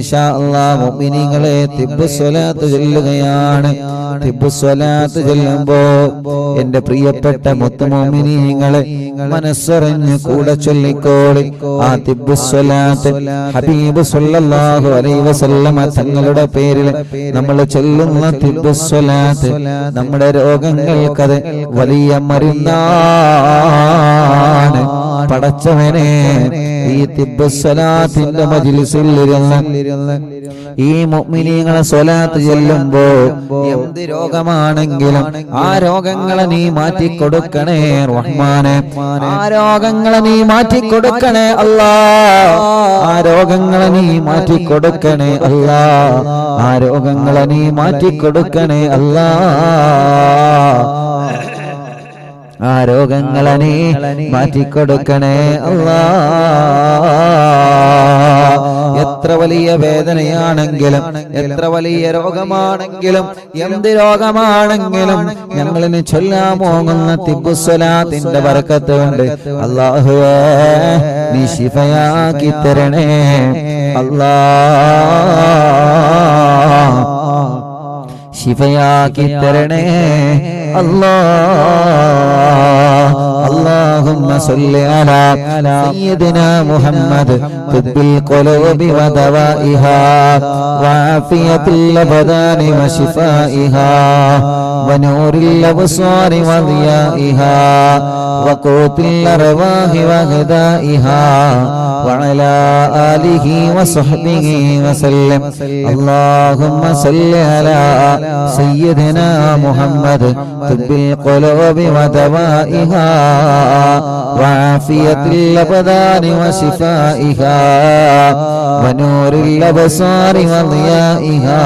ഇൻഷാ അല്ലാഹ് മുഅ്മിനീങ്ങളെ തിബ്ബു സ്വലാത്ത് ചൊല്ലുകയാണ്. തിബ്ബു സ്വലാത്ത് ചൊല്ലുമ്പോ എന്റെ പ്രിയപ്പെട്ട മുത്തു മുഅ്മിനീങ്ങളെ മനസ്സറിഞ്ഞ് കൂടെ ചൊല്ലിക്കോളി. ആ തിബ്ബു സ്വലാത്ത് ഹബീബ് സല്ലല്ലാഹു അലൈഹി വസല്ലമ തങ്ങളുടെ പേരിൽ നമ്മൾ ചൊല്ലുന്ന തിബ്ബു സ്വലാത്ത് നമ്മുടെ രോഗങ്ങൾക്കത് വലിയ മരുന്നാണ് പടച്ചവനെ ഈ തിബ്ബു മജിലിസിൽ ഇരുന്ന് ഈ മുഅ്മിനീങ്ങളെ സ്വലാത്ത് ചെല്ലുമ്പോ എന്ത് രോഗമാണെങ്കിലും ആ രോഗങ്ങളെ നീ മാറ്റി കൊടുക്കണേ റഹ്മാനെ. ആ രോഗങ്ങളെ നീ മാറ്റി കൊടുക്കണേ അല്ലാ. ആ രോഗങ്ങളെ നീ മാറ്റി കൊടുക്കണേ അല്ലാ. ആ രോഗങ്ങളെ നീ മാറ്റി കൊടുക്കണേ അല്ലാ. ആ രോഗങ്ങളെ നീ മാറ്റിക്കൊടുക്കണേ. അല്ലാ എത്ര വലിയ വേദനയാണെങ്കിലും എത്ര വലിയ രോഗമാണെങ്കിലും എന്ത് രോഗമാണെങ്കിലും ഞങ്ങളിന് ചൊല്ലാൻ പോകുന്ന തിബുസ്വലാത്തിന്റെ വറക്കത്ത് കൊണ്ട് അള്ളാഹുവേ നീ ശിഫയാക്കി തരണേ. അല്ലാ ശിഫയാക്കി തരണേ അല്ലാ اللهم صل على سيدنا محمد طب القلوب ودوائها وعافية الأبدان وشفائها ونور الأبصار وضيائها وقوت الأرواح وغذائها وعلى آله وصحبه وسلم. اللهم صل على سيدنا محمد طب القلوب ودوائها وعافية الأبدان وشفائها ونور الأبصار وضيائها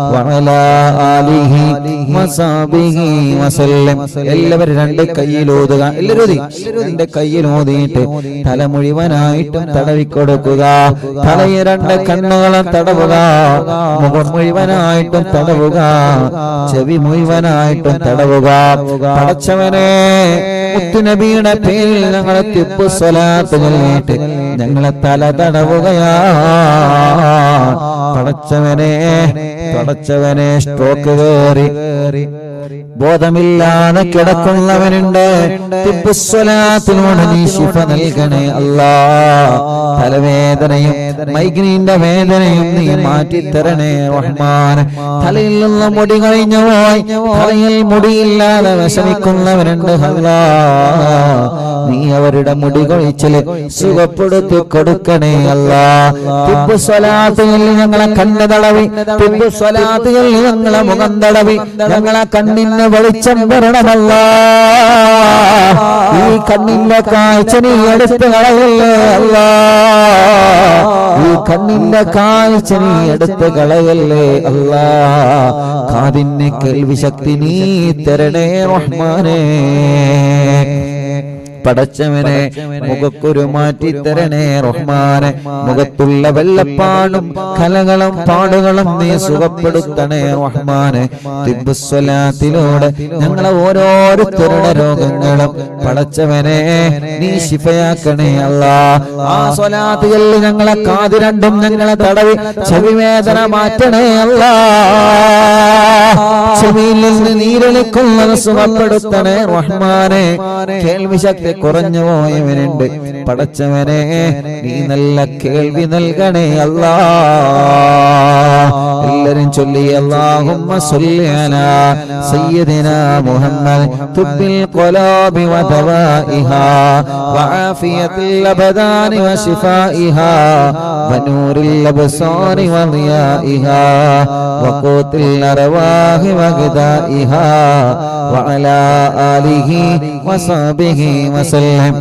وعلى آله وصحبه وسلم എല്ലാവരും രണ്ട് കയ്യിലോതുക എല്ലാവരും ഓതി. രണ്ട് കയ്യിലോതിയിട്ട് തല മുഴുവനായിട്ടും തടവിക്കൊടുക്കുക തലയെ രണ്ട് കണ്ണുകളും തടവുക മുഖം മുഴുവനായിട്ടും തടവുക ചെവി മുഴുവനായിട്ടും തടവുക പടച്ചവനെ മുത്തുനബിയുടെ പേരിൽ ഞങ്ങളെ തിപ്പു സ്വലാത്ത് ചൊല്ലിയിട്ട് ഞങ്ങളെ തല തടവുകയാ പടച്ചവനെ പടച്ചവനെ സ്ട്രോക്ക് കയറി. ബോധമില്ലാതെ കിടക്കുന്നവനുണ്ട്. തിപ്പുസ്വലാത്തിനോട് നീ ശിഫ നൽകണേ അല്ലാ. തലവേദനയും മൈഗ്രീന്റെ വേദനയും നീ മാറ്റിത്തരണേ റഹ്മാൻ. തലയിൽ നിന്ന് മുടി കഴിഞ്ഞു പോയി. തലയിൽ മുടിയില്ലാതെ വിഷമിക്കുന്നവരുണ്ട് അല്ലാ. നീ അവരുടെ മുടി കൊഴിച്ചിൽ സുഖപ്പെടുത്തി കൊടുക്കണേ അല്ലാ. തിപ്പു സ്വലാത്തുകളിൽ ഞങ്ങളെ കണ്ണ് തടവി. തിപ്പു സ്വലാത്തുകളിൽ ഞങ്ങളെ മുഖം തടവി. ഞങ്ങളെ കണ്ണിന് വെളിച്ചം വരണമല്ല. ഈ കണ്ണിന്റെ കാഴ്ച നീ എടുത്തു കളയല്ലേ അല്ല. ഈ കണ്ണിന്റെ കാഴ്ച നീ എടുത്തു കളയല്ലേ അല്ല. കാതിന് കേൾവി ശക്തി നീ തരണേ റഹ്മാനേ. പടച്ചവനെ മുഖക്കുരു മാറ്റി തരണേ റഹ്മാനെ. മുഖത്തുള്ള വെള്ളപ്പാടും കലകളും പാടുകളും നീ സുഖപ്പെടുത്തണേ റഹ്മാനെ. തിബുസ്വലാത്തിലൂടെ ഞങ്ങളെ ഓരോരുത്തരുടെ രോഗങ്ങളും പടച്ചവനെ നീ ശിഫയാക്കണേ അല്ല. ആ സ്വലാത്തുകളിൽ ഞങ്ങളെ കാതിരണ്ടും ഞങ്ങളെ തടവി ചെവി വേദന മാറ്റണേ അല്ല. റഹ്മാനെ. കേൾവി കുറഞ്ഞു പോയവനുണ്ട്. പടച്ചവനെ നീ നല്ല കേൾവി നൽകണേ അല്ലാ. എല്ലാരും ചൊല്ലി അല്ലാഹുമ്മ സല്ലി അലാ സയ്യിദിനാ മുഹമ്മദ് തുബ്ബിൽ ഖുലാബി വദവാഇഹാ വആഫിയത്തിൽ അബദാനി വശിഫാഇഹാ വനൂറിൽ അബ്സാരി വദിയാഇഹാ വഖൂത്തിൽ അർവാഹി വഗദാഇഹാ وعلى آله وصحبه وسلم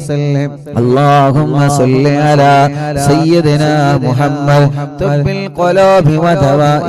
اللهم صل على سيدنا محمد طب القلوب ودوائها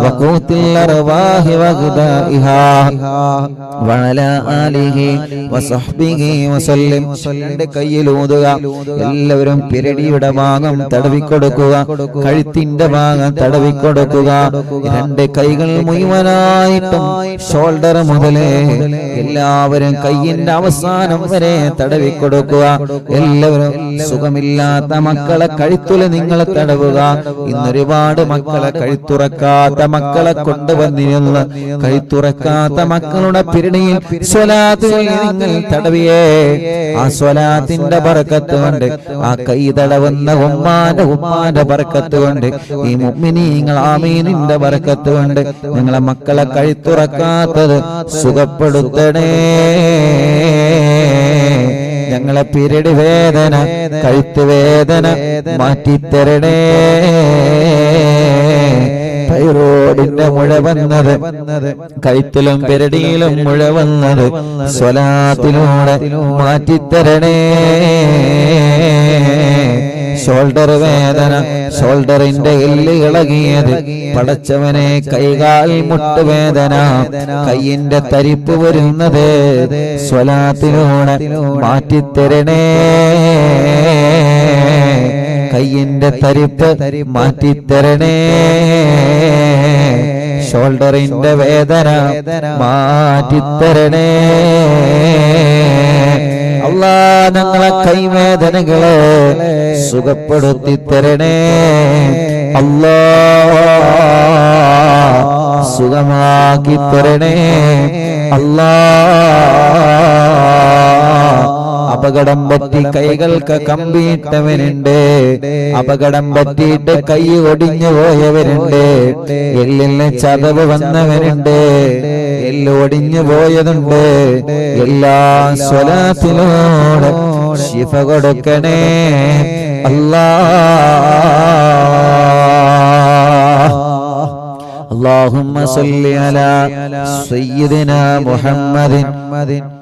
وقوت الأرواح وغذائها وعلى آله وصحبه وسلم എന്റെ കയ്യിൽ ഊതുക എല്ലാവരും പിരടിയുടെ ഭാഗം തടവിക്കൊടുക്കുക കഴുത്തിന്റെ ഭാഗം തടവിക്കൊടുക്കുക രണ്ട് കൈകൾ മുഴുവനായിട്ടും ഷോൾഡർ മുതലേ എല്ലാവരും കയ്യിന്റെ അവസാനം വരെ തടവിക്കൊടുക്കുക എല്ലാവരും സുഖമില്ലാത്ത മക്കളെ കഴുത്തുല നിങ്ങൾ തടവുക ഇന്നൊരുപാട് മക്കളെ കഴുത്തുറക്കാത്ത മക്കളെ കൊണ്ടുവന്നിരുന്ന് കൈ തുറക്കാത്ത മക്കളുടെ പിരിണിയിൽ നിങ്ങൾ തടവിയേ. ആ സ്വലാത്തിന്റെ പറക്കത്ത് കൊണ്ട് ആ കൈ തടവുന്ന ഉമ്മാന്റെ ഉമ്മാന്റെ പറക്കത്ത് കൊണ്ട് ഈ മുഅ്മിനീങ്ങൾ ആമീനിന്റെ പറക്കത്ത് കൊണ്ട് നിങ്ങളെ മക്കളെ കൈ തുറക്കാത്തത് സുഖപ്പെടുത്തണേ. ഞങ്ങളെ പിരടി വേദന കഴുത്ത് വേദന മാറ്റിത്തരണേ. തൈറോയിഡിന്റെ മുഴ വന്നത്. കഴുത്തിലും പെരടിയിലും മുഴ വന്നത്. സ്വലാത്തിലൂടെ മാറ്റിത്തരണേ. ഷോൾഡർ വേദന. ഷോൾഡറിന്റെ എല്ല് ഇളകിയത്. പടച്ചവനെ കൈകാൽ മുട്ടുവേദന കയ്യിന്റെ തരിപ്പ് വരുന്നത്. സ്വലാത്തിലൂടെ മാറ്റിത്തരണേ. കയ്യിന്റെ തരിപ്പ് മാറ്റി തരണേ ഷോൾഡറിന്റെ വേദന മാറ്റിത്തരണേ. അള്ളാ ഞങ്ങളെ കൈവേദനകളെ സുഖപ്പെടുത്തി തരണേ അല്ലാ സുഖമാക്കി തരണേ അല്ലാ അപകടം പറ്റി കൈകൾക്ക് കമ്പിയിട്ടവനുണ്ട് അപകടം പറ്റിയിട്ട് കൈ ഒടിഞ്ഞു പോയവരുണ്ട് എല്ലിന് ചതവ് വന്നവനുണ്ട് എല്ല് ഒടിഞ്ഞു പോയതുണ്ട് എല്ലാ സ്വലാത്തിലൂടെ ശിഫ കൊടുക്കണേ അല്ലാ اللهم صل على سيدنا محمد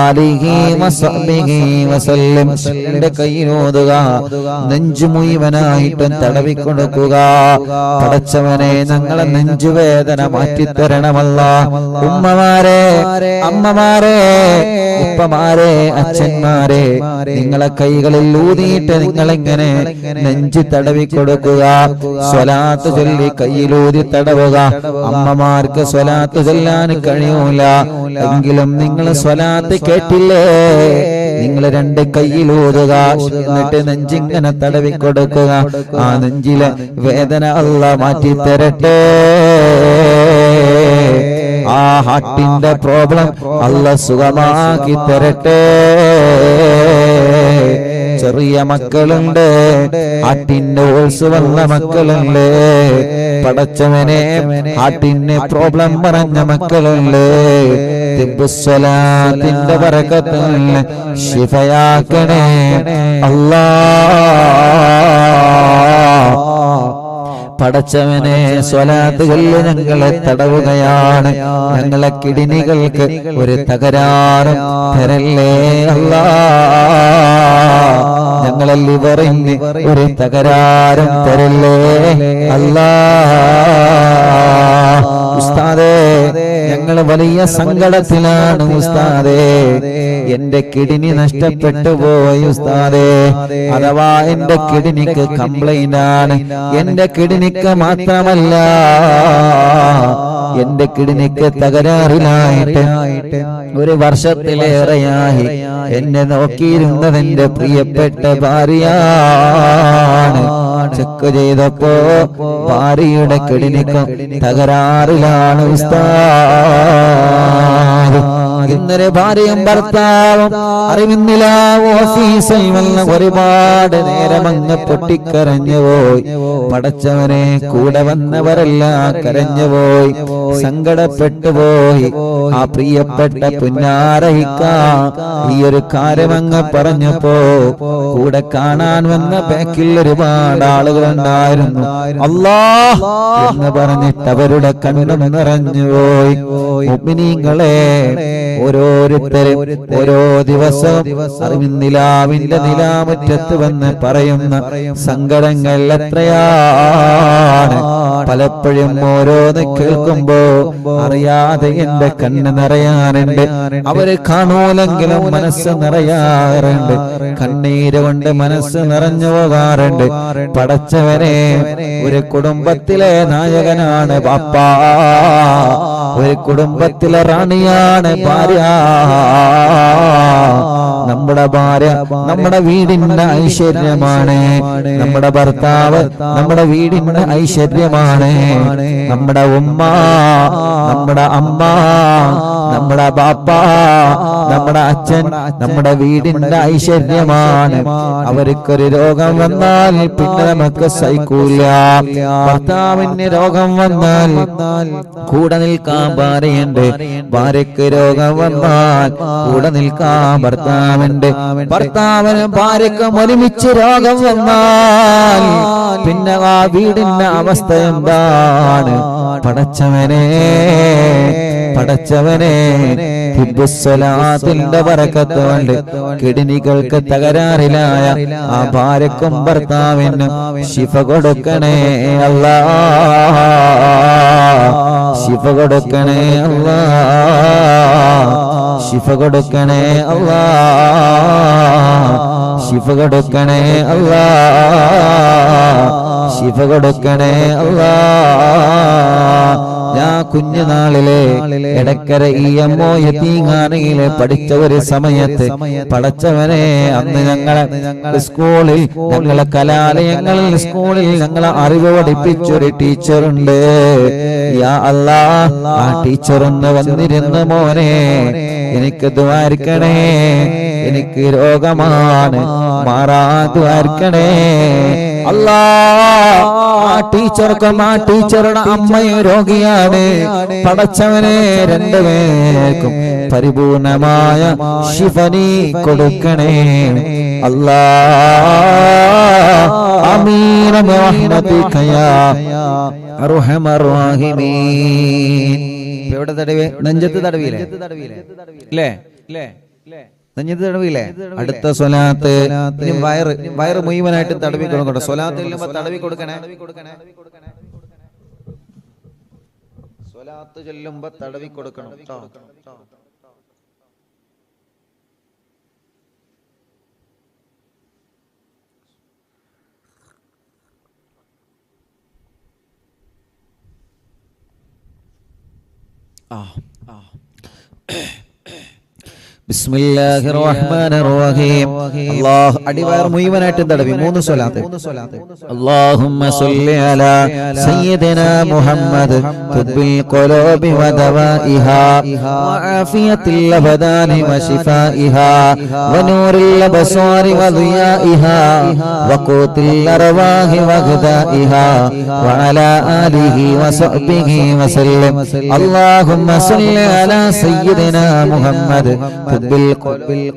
ആലിഹി വസഹ്ബിഹി വസല്ലം. എന്റെ കൈനോടുക നെഞ്ചു മുഴുവനായിട്ടും തടവി കൊടുക്കുക പടച്ചവനെ ഞങ്ങളെ നെഞ്ചുവേദന മാറ്റിത്തരണമല്ല. ഉമ്മമാരെ അമ്മമാരെ ഉപ്പമാരെ അച്ഛന്മാരെ നിങ്ങളെ കൈകളിൽ ഊതിയിട്ട് നിങ്ങളെങ്ങനെ നെഞ്ചി തടവി കൊടുക്കുക? സ്വലാത്ത് ചൊല്ലി കയ്യിലൂതി തടവുക. അമ്മമാർക്ക് സ്വലാത്ത് ചൊല്ലാൻ കഴിയൂല. എങ്കിലും നിങ്ങൾ സ്വലാത്ത് കേട്ടില്ലേ? നിങ്ങൾ രണ്ട് കയ്യിലൂതുക എന്നിട്ട് നെഞ്ചിങ്ങനെ തടവി കൊടുക്കുക. ആ നെഞ്ചിലെ വേദന അല്ല മാറ്റി തരട്ടെ ആ ഹാർട്ടിന്റെ പ്രോബ്ലം അല്ല സുഖമാക്കി തരട്ടെ. ചെറിയ മക്കളുണ്ട്. ഹാർട്ടിന്റെ ഓൾസ് വന്ന മക്കളുണ്ട്. പടച്ചവനെ ഹാർട്ടിന് പ്രോബ്ലം പറഞ്ഞ മക്കളുണ്ട്. തിബുസ്വലാത്തിന്റെ പറക്കത്തിൽ ശിഫയാക്കണേ. അല്ലാ. പടച്ചവനെ സ്വലാത്തുകളിൽ ഞങ്ങളെ തടവുകയാണ്. ഞങ്ങളെ കിഡ്നികൾക്ക് ഒരു തകരാറും തരല്ലേ അല്ല. ഞങ്ങളെ ലിവറിന് ഒരു തകരാറും തരല്ലേ അല്ലാ. ഉസ്താദേ ഞങ്ങൾ വലിയ സങ്കടത്തിലാണ് ഉസ്താദേ. എന്റെ കിഡ്നി നഷ്ടപ്പെട്ടു പോയി ഉസ്താദേ. അഥവാ എന്റെ കിഡ്നിക്ക് കംപ്ലൈന്റ് ആണ്. എന്റെ കിഡ്നിക്ക് മാത്രമല്ല. എന്റെ കിഡ്നിക്ക് തകരാറിലായിട്ട് ഒരു വർഷത്തിലേറെയായി എന്നെ നോക്കിയിരുന്നത് എന്റെ പ്രിയപ്പെട്ട ഭാര്യയാണ്. ചെക്ക് ചെയ്തപ്പോ ഭാര്യയുടെ കിഡ്നിക്ക് തകരാറിലാണ് ഉസ്താദ്. ഇന്നലെ ഭാര്യയും ഭർത്താവും അറിവിന്നില്ല. ഓഫീസിൽ വന്ന് ഒരുപാട് നേരം അങ്ങ് പൊട്ടിക്കരഞ്ഞു പോയി. പടച്ചവനെ കൂടെ വന്നവരെല്ലാം കരഞ്ഞു പോയി. സങ്കടപ്പെട്ടു പോയി. ആ പ്രിയപ്പെട്ട പുന്നാരഹിക്ക ഈ ഒരു കാര്യം അങ്ങ് പറഞ്ഞപ്പോ കൂടെ കാണാൻ വന്ന ബാക്കിൽ ഒരുപാട് ആളുകൾ ഉണ്ടായിരുന്നു അല്ലാ എന്ന് പറഞ്ഞിട്ട് അവരുടെ കണ്ണും നിറഞ്ഞുപോയി മുഅ്മിനീങ്ങളെ ഓരോരുത്തരും ഓരോ ദിവസവും അറിവിൻ നിലാവിന്റെ നിലാമുറ്റത്ത് വന്ന് പറയുന്ന സങ്കടങ്ങൾ എത്രയാണ്? പലപ്പോഴും ഓരോന്ന് കേൾക്കുമ്പോ അറിയാതെ എന്റെ കണ്ണ് നിറയാറുണ്ട്. അവർ കാണൂലെങ്കിലും മനസ്സ് നിറയാറുണ്ട്. കണ്ണീര് കൊണ്ട് മനസ്സ് നിറഞ്ഞു പോകാറുണ്ട്. പടച്ചവനെ ഒരു കുടുംബത്തിലെ നായകനാണ് ബാപ്പ. ഒരു കുടുംബത്തിലെ റാണിയാണ് ഭാര്യ. നമ്മുടെ ഭാര്യ നമ്മുടെ വീടിന്റെ ഐശ്വര്യമാണ്. നമ്മുടെ ഭർത്താവ് നമ്മുടെ വീടിന്റെ ഐശ്വര്യമാണ്. നമ്മുടെ ഉമ്മ നമ്മുടെ അമ്മ നമ്മുടെ ബാപ്പ നമ്മുടെ അച്ഛൻ നമ്മുടെ വീടിന്റെ ഐശ്വര്യമാണ്. അവർക്കൊരു രോഗം വന്നാൽ പിന്നെ നമുക്ക് സഹിക്കൂല. ഭർത്താവിന് രോഗം വന്നാൽ കൂടെ നിൽക്കാൻ ഭാര്യയുണ്ട്. ഭാര്യക്ക് രോഗം വന്നാൽ കൂടെ നിൽക്കാൻ ഭർത്താവുണ്ട്. ഭർത്താവിന് ഭാര്യക്കും ഒരുമിച്ച് രോഗം വന്നാൽ പിന്നെ ആ വീടിന്റെ അവസ്ഥ എന്താണ്? പടച്ചവനെ പടച്ചവനെ ഹിബ്ബുസ്സലാത്തിന്റെ പറക്കത്തോണ്ട് കിഡ്നികൾക്ക് തകരാറിലായ ആ ഭാര്യക്കും ഭർത്താവിനും ശിഫ കൊടുക്കണേ അല്ലാഹ് ശിഫ കൊടുക്കണേ അല്ലാഹ് ശിഫ കൊടുക്കണേ അല്ലാഹ് ശിഫ കൊടുക്കണേ അല്ലാ. ശിഫ കൊടുക്കണേ അല്ലാ ഞാൻ കുഞ്ഞുനാളിലെ എടക്കര ഈ അമ്മോ യത്തീങ്ങാനയിലെ പഠിച്ച ഒരു സമയത്ത് പഠിച്ചവനെ അന്ന് ഞങ്ങളെ സ്കൂളിൽ ഞങ്ങളെ കലാലയങ്ങളിൽ സ്കൂളിൽ ഞങ്ങളെ അറിവ് പഠിപ്പിച്ചൊരു ടീച്ചറുണ്ട്. യാ അല്ലാ ആ ടീച്ചർ ഒന്ന് വന്നിരുന്നു മോനെ. എനിക്ക് ദ്വാരിക്കണേ എനിക്ക് രോഗമാണ് മാറാ ദ്വാരിക്കണേ. അല്ലാ ടീച്ചർക്കും ആ ടീച്ചറുടെ അമ്മയും രോഗിയാണ്. പടച്ചവനെ രണ്ടുപേർക്കും പരിപൂർണമായ ശിഫനി കൊടുക്കണേ. അല്ലാ അമീന എവിടെ തടവേ? നെഞ്ചത്ത് തടവിയില്ലേ? ഇല്ലേ? നെഞ്ഞത്ത് തടവിയില്ലേ? അടുത്ത സ്വലാത്ത് വയറ് വയറ് മുഴുവനായിട്ട് തടവി കൊടുക്കണം. സ്വലാത്ത് ചെല്ലുമ്പോ തടവി കൊടുക്കണേ. സ്വലാത്ത് ചെല്ലുമ്പോ തടവി കൊടുക്കണം ആ. അല്ലാഹ് അടിവയർ മുഴുവനായിട്ട് തടവി മൂന്ന് സ്വലാത്ത്. അള്ളാഹുമ്മ സല്ലി അല സയ്യിദിന മുഹമ്മദ് തുബ്ബിൽ ഖുലൂബി വദവാഇഹാ വആഫിയത്തിൽ അബദാനി വശിഫാഇഹാ വനൂറിൽ അബ്സാരി വദിയാഇഹാ വഖൂത്തിൽ അർവാഹി വഗ്ദാഇഹാ വഅല ആലിഹി വസഹ്ബിഹി വസല്ലം. അള്ളാഹുമ്മ സല്ലി അല സയ്യിദിന മുഹമ്മദ് طب القلوب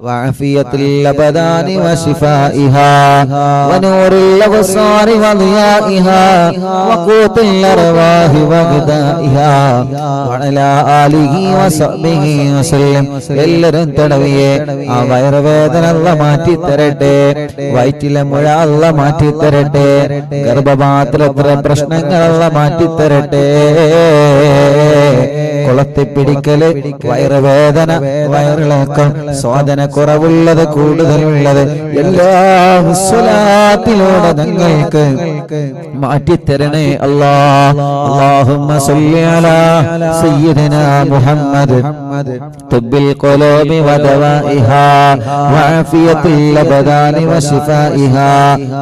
وعافية الأبدان وشفائها ونور الأبصار وضيائها وقوت الأرواح وغذائها وعلى آله وصحبه وسلم എല്ലാവരും തടവിയെ ആ വയറുവേദന അല്ല മാറ്റി തരട്ടെ വയറ്റിലെ മുഴ അല്ല മാറ്റി തരട്ടെ ഗർഭപാത്രത്തിലെ പ്രശ്നങ്ങളല്ല മാറ്റി തരട്ടെ കുളത്തിപ്പിടിക്കൽ വയറുവേദന വയറിളക്കം സ്വാദന കുറവുള്ളത് കൂടുതലുള്ളത്. എല്ലാ സ്വലാത്തിലൂടെ ഞങ്ങൾക്ക് മാറ്റിത്തരണേ അല്ലാ. അള്ളാഹുമ്മ സല്ലല സയ്യിദന മുഹമ്മദ്. തുബ്ബിൽ ഖുലൂബി വദവാഇഹാ വഅഫിയത്തിൽ ലബദാനി വശിഫാഇഹാ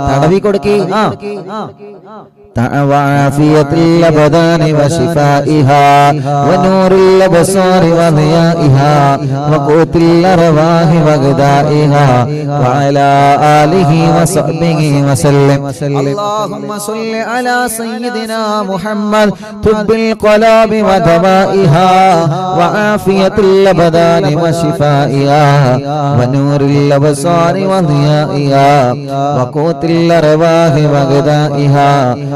തടവി കൊടുക്കി. ആ. وعافية الأبدان وشفائها ونور الأبصار وضيائها وقوت الأرواح وغذائها وعلى آله وصحبه وسلم. اللهم صل على سيدنا محمد طب القلاب ودوائها وعافية الأبدان وشفائها ونور الأبصار وضيائها وقوت الأرواح وغذائها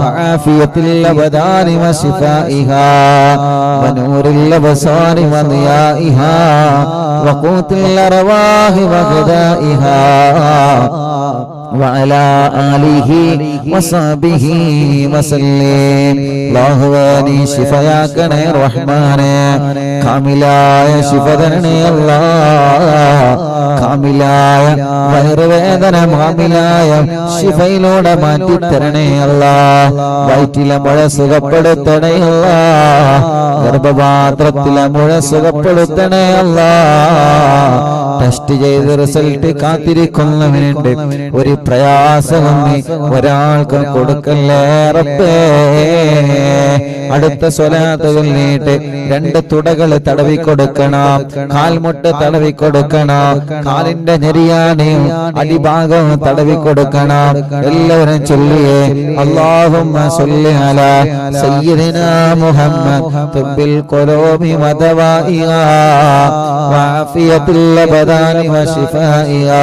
وعافية الأبدان وشفائها ونور الأبصار وضيائها وقوت الأرواح وغذائها وعلى آله وصحبه وسلم അല്ലാഹുവേ ശിഫയാക്കണേ റഹ്മാനെ കാമിലായ ശിഫ തരണേ അല്ലാ കാമിലായ വയറുവേദന മാമിലായ ശിഫയിലൂടെ മാറ്റി തരണേ അല്ലാ വയറ്റിലെ മുഴ സുഖപ്പെടുത്തണേ അല്ലാ ഗർഭപാത്രത്തിലെ മുഴ സുഖപ്പെടുത്തണേ അല്ലാ ടെസ്റ്റ് ചെയ്ത് റിസൾട്ട് കാത്തിരിക്കുന്നവനുണ്ട്. ഒരു പ്രയാസം ഒരാൾക്ക് കൊടുക്കല്ലേ അടുത്ത സ്വലാത്തുകൾ നീട്ട് രണ്ട് തുടകൾ തടവി കൊടുക്കണം. കാൽമുട്ട് തടവി കൊടുക്കണം. കാലിന്റെ ഞെരിയാനെയും അടിഭാഗം തടവി കൊടുക്കണം. എല്ലാവരും ചൊല്ലിയേ അലാ സയ്യിദിനാ മുഹമ്മദ് തുബിൽ വദവാഇഹാ വഅഫിയത്തുൽ അബദാനി വശിഫാഇഹാ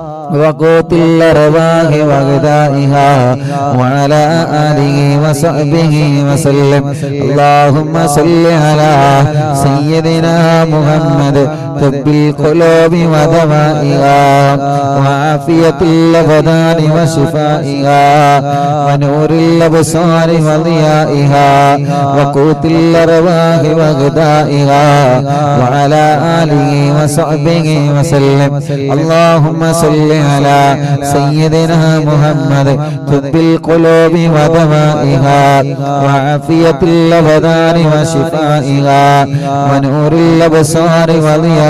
وقوت الأرواح وغذائها وعلى آله وصحبه وسلم اللهم صل على سيدنا محمد طب القلوب ودوائها وعافية الأبدان وشفائها ونور الأبصار وضيائها وقوت الأرواح وغذائها وعلى آله وصحبه وسلم اللهم صل على سيدنا محمد طب القلوب ودوائها وعافية الأبدان وشفائها ونور الأبصار وضيائها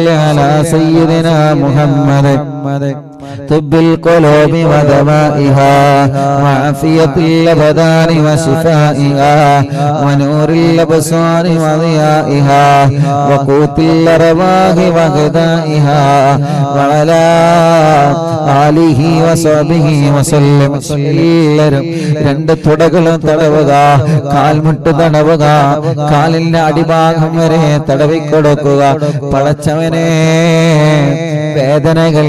على سيدنا محمد طب القلوب ودمائها وعافية الأبدان وشفائها ونور الأبصار وضيائها وقوت الأرواح وغذائها وعلى آله وصحبه وسلم എല്ലാവരും രണ്ട് തുടകളും തടവുക കാൽമുട്ട് തടവുക കാലിന്റെ അടിഭാഗം വരെ തടവിക്കൊടുക്കുക പടച്ചവനെ വേദനകൾ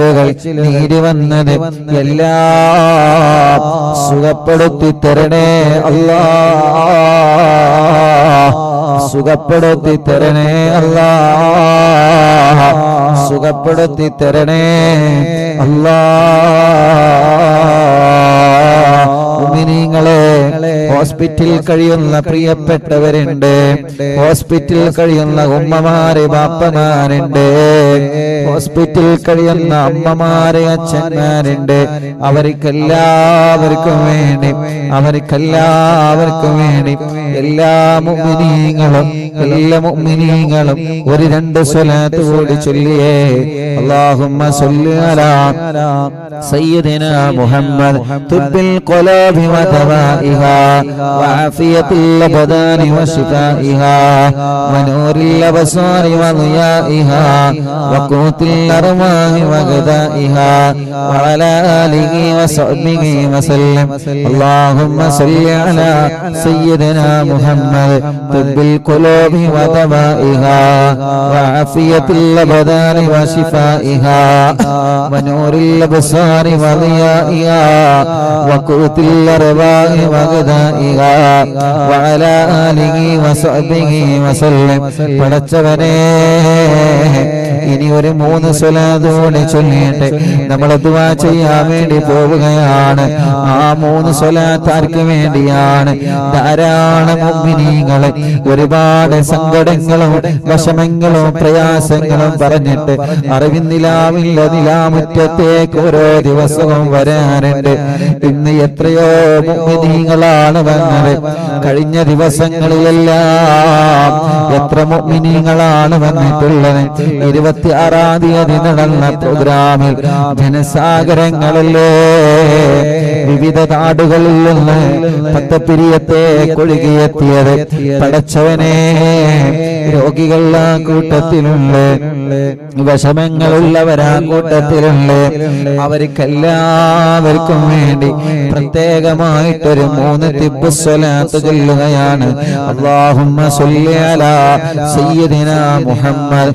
കടച്ചിലുകൾ നീര് വന്നത് എല്ലാം സുഖപ്പെടുത്തി തരണേ അല്ലാ. സുഖപ്പെടുത്തി തരണേ അല്ലാ. സുഖപ്പെടുത്തി തരണേ അല്ലാ. മുഅ്മിനീങ്ങളെ ഹോസ്പിറ്റൽ കഴിയുന്ന പ്രിയപ്പെട്ടവരുണ്ട്. ഹോസ്പിറ്റൽ കഴിയുന്ന ഉമ്മമാരെ ബാപ്പമാരുണ്ട്. ഹോസ്പിറ്റൽ കഴിയുന്ന അമ്മമാരെ അച്ഛന്മാരുണ്ട്. അവർക്കെല്ലാവർക്കും വേണ്ടി അവർക്കെല്ലാവർക്കും വേണ്ടി എല്ലാ മുമ്മിനീങ്ങളും എല്ലാ മുമ്മിനീങ്ങളും ഒരു രണ്ട് സ്വലാത്ത് കൂടി ചൊല്ലിയേ അള്ളാഹുമ്മ സയ്യദിന മുഹമ്മദ് തുബ്ബിൽ കൊലാഭിമതവായിഹാ وعافية الأبدان وشفائها ونور الأبصار وضيائها وقوت الأرواح وغذائها وعلى آله وصحبه وسلم اللهم صل على سيدنا محمد طب القلوب ودوائها وعافية الأبدان وشفائها ونور الأبصار وضيائها وقوت الأرواح وغذائها ഖുർആനിഹാ വഅല ആലിഹി വസഹ്ബിഹി വസല്ലം. പടച്ചവനേ ഇനി ഒരു മൂന്ന് സ്വലാതോടെ ചൊല്ലിയിട്ട് നമ്മൾ ദുവാ ചെയ്യാൻ വേണ്ടി പോവുകയാണ്. ആ മൂന്ന് സ്വലാത്താർക്ക് വേണ്ടിയാണ് ധാരാളം ഒരുപാട് സങ്കടങ്ങളും വിഷമങ്ങളും പ്രയാസങ്ങളും പറഞ്ഞിട്ട് അറിവിന്നിലാവില്ല നിലാമുറ്റത്തേക്ക് ഓരോ ദിവസവും വരാറുണ്ട്. ഇന്ന് എത്രയോ മുമ്പിനീങ്ങളാണ് വന്നത്. കഴിഞ്ഞ ദിവസങ്ങളിലെല്ലാം എത്ര മുമ്പിനീങ്ങളാണ് വന്നിട്ടുള്ളത്? ഇരുപത്തി ആറാം തീയതി നടന്ന പ്രോഗ്രാമിൽ ജനസാഗരങ്ങളല്ലേ? വിവിധ നാടുകളിൽ നിന്ന് പത്തപ്പിരിയത്തെ കൊഴുകിയെത്തിയത് പടച്ചവനെ. രോഗികൾ ആ കൂട്ടത്തിലുണ്ട്. വിഷമങ്ങളുള്ളവരാ കൂട്ടത്തിലുണ്ട്. അവർക്കെല്ലാവർക്കും വേണ്ടി പ്രത്യേകമായിട്ടൊരു മൂന്ന് തിബ് സ്വലാത്ത് ചൊല്ലുകയാണ്. അള്ളാഹുമ്മ സയ്യിദിന മുഹമ്മദ്.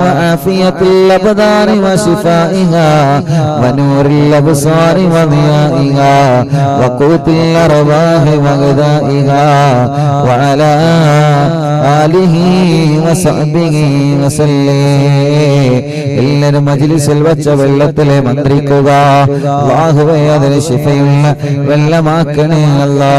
وعافية الأبدان وشفائها ونور الأبصار وضيائها وقوت الأرواح وغذائها وعلى آله وصحبه وسلم എല്ലാവരും മജിലിസിൽ വെച്ച വെള്ളത്തിലെ മന്ത്രിക്കുക അള്ളാഹുവേ അതിന് ശിഫയുള്ള വെള്ളമാക്കണേ അല്ലാ